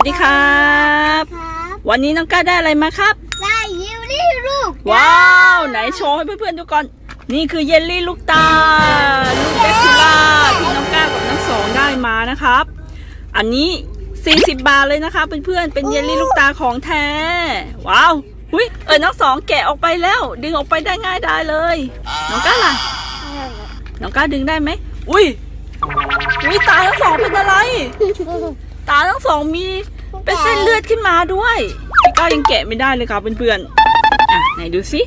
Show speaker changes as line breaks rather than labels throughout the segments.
วัสดีครับ
ครับ
วันนี้น้องก้าได้อะไรมาครับ
ได้ยิวลี่ลูก
ว้าว ไหนโชว์ให้เพื่อนๆดูก่อน นี่คือเยลลี่ลูกตาลูกแดกคูล่าที่น้องก้ากับน้องสองได้มานะครับ อันนี้ 40 บาทเลยนะคะเพื่อนๆเป็นเยลลี่ลูกตาของแท้ ว้าวหุยเออน้องสองแกะออกไปแล้ว ดึงออกไปได้ง่ายได้เลย น้องก้าล่ะ น้องก้าดึงได้ไหมอุ้ยอุ้ยตาทั้งสองเป็นอะไร ตาทั้งสองมีเป็นเส้นเลือดขึ้นมาด้วยพี่ก้าวยังแกะไม่ได้เลยครับเพื่อนๆอะไหนดูสิ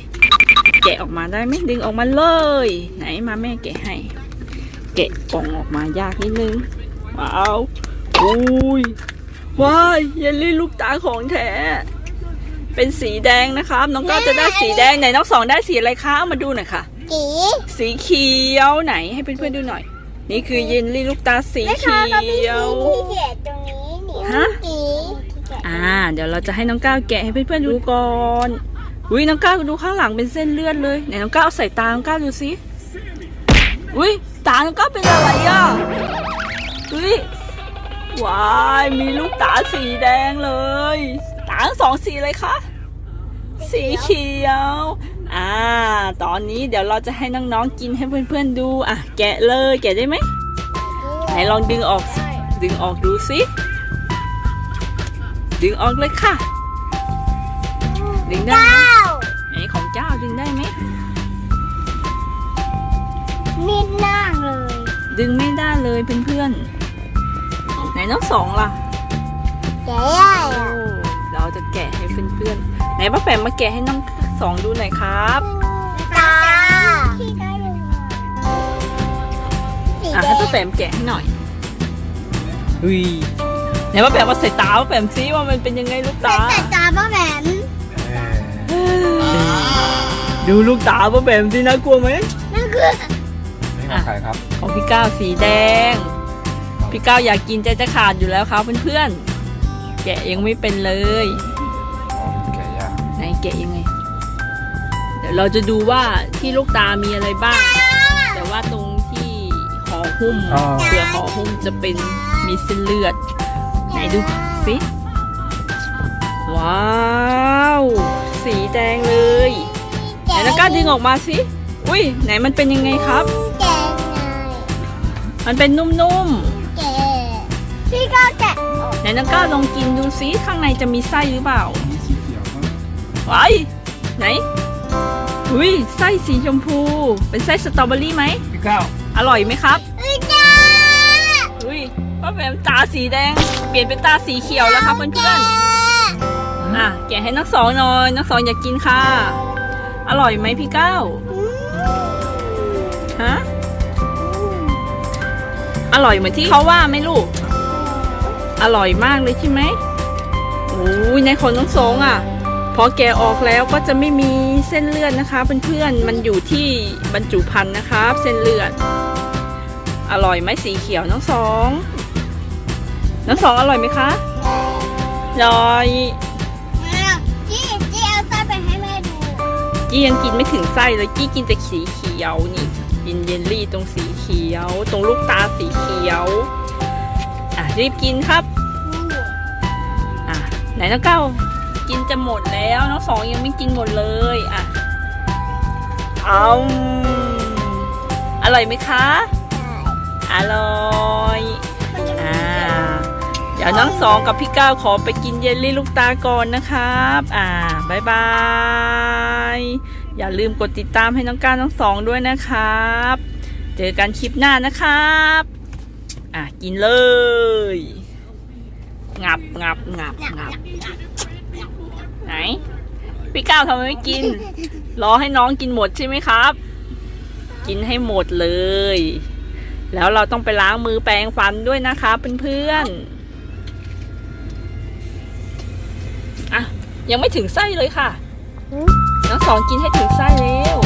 แกะออกมาได้ไหมดึงออกมาเลย ไหนมาแม่แกะให้ แกะกล่องออกมายากนิดนึงว้าวอุ้ยว้ายเยลลี่ลูกตาของแท้เป็นสีแดงนะครับน้องก้าวจะได้สีแดงไหนน้องสองได้สีอะไรคะเอามาดูหน่อยค่ะ
กี
สีเขียวไหนให้เพื่อนๆดูหน่อย นี่คือเยลลี่ลูกตาสี
ไม่
เขี
ค่ะก็มี
ยว
ที่เขียนตรงนี้นี่
ฮะ
กีที่ เดี๋
ยวเราจะให้น้องก้าวแกะให้เพื่อนๆดูก่อนอุ้ยน้องก้าวดูข้างหลังเป็นเส้นเลือดเลยไหนน้องก้าวใส่ตาน้องก้าวดูสิอุ้ยตาน้องก้าวเป็นอะไรอะอุ้ยว้ายมีลูกตาสีแดงเลย ตาสองสีเลยคะสีเขียวอ่า ตอนนี้เดี๋ยวเราจะให้น้องๆกินให้เพื่อนๆดูอะแกะเลยแกะได้ไหมไหนลองดึงออกดึงออกดูสิ ดึงออกเลยค่ะ ดึงได้ไหม
เก้า
ไหนของเจ้าดึงได้ไหม
มิดหน้าเลย
ดึงไม่ได้เลยเพื่อนๆไหนน้องสองล่ะ
แก่ใหญ่
โอ้
อะ
เราจะแกะให้เพื่อนๆไหนป้าแปมมาแกะให้น้องสองดูหน่อยครับ
ตาที่ได้เลยสี
อะ
แด
ให้ป้างแปมแกะให้หน่อยอุ้ย ไหนป้าแปมมาใส่ตาป้าแปมซิว่ามันเป็นยังไงลูกตา
แต่ตาป้าแหวน
ดูลูกตาป้าแปมสิน่ากลัวไหม
นั่นคือ
นี่ของใครครับ
ของพี่ก้าวสีแดง พี่ก้าวอยากกินใจจะขาดอยู่แล้วครับเพื่อนๆแกะยังไม่เป็นเลย
อ๋อแกะยาก
ไหนแกะยังไง เดี๋ยวเราจะดูว่าที่ลูกตามีอะไรบ้าง แต่ว่าตรงที่ห่อหุ้มเปลือกห่อหุ้มจะเป็นมีเส้นเลือดไหน ดูสิ ว้าว สีแดงเลยไหนแล้วก้าดึงออกมาสิ อุ้ยไหนมันเป็นยังไงครับ
แก่ไง
มันเป็นนุ่มๆ
แก่พี่ก็แกะออก
ไหนน้องก้าวลองกินดูซิข้างในจะมีไส้หรือเปล่า
มีสีเขียวมั้ง
ไว้ไหน อุ้ยไส้สีชมพู เป็นไส้สตรอเบอรี่ไหม
พี่ก้าว
อร่อยไหมครับ สีแดง เปลี่ยนเป็นตาสีเขียวแล้วครับเพื่อนๆอะแกะให้นักสองหน่อยนักสองอยากกินค่ะ อร่อยไหมพี่ก้าวฮะอร่อยเหมือนที่เขาว่าไหมลูก อร่อยมากเลยใช่ไหมโอ้ยในคนน้องสองอะพอแกะออกแล้วก็จะไม่มีเส้นเลือดนะคะเพื่อนๆมันอยู่ที่บรรจุภัณฑ์นะครับ เส้นเลือด อร่อยไหมสีเขียวน้องสอง น้องสองอร่อยไหมคะอร่อย
จี้จี้เอาไส้ไปให้แม่ดู
กี้ยังกินไม่ถึงไส้เลยกี้กินแต่สีเขียวนี่กินเยลลี่ตรงสีเขียว ตรงลูกตาสีเขียว อะรีบกินครับ อะไหนน้องเก้ากินจะหมดแล้วน้องสองยังไม่กินหมดเลยอะเอาอร่อยไหมคะ อร่อย อ่าเดี๋ยวน้องสองกับพี่ก้าวขอไปกินเยลลี่ลูกตาก่อนนะครับ อ่าบายบาย อย่าลืมกดติดตามให้น้องก้าวน้องสองด้วยนะครับ เจอกันคลิปหน้านะครับ อะกินเลย งับงับงับงับไหน พี่ก้าวทำไมไม่กิน รอให้น้องกินหมดใช่ไหมครับ กินให้หมดเลยแล้วเราต้องไปล้างมือแปรงฟันด้วยนะคะเพื่อนๆ อะ ยังไม่ถึงไส้เลยค่ะ น้องสองกินให้ถึงไส้เร็ว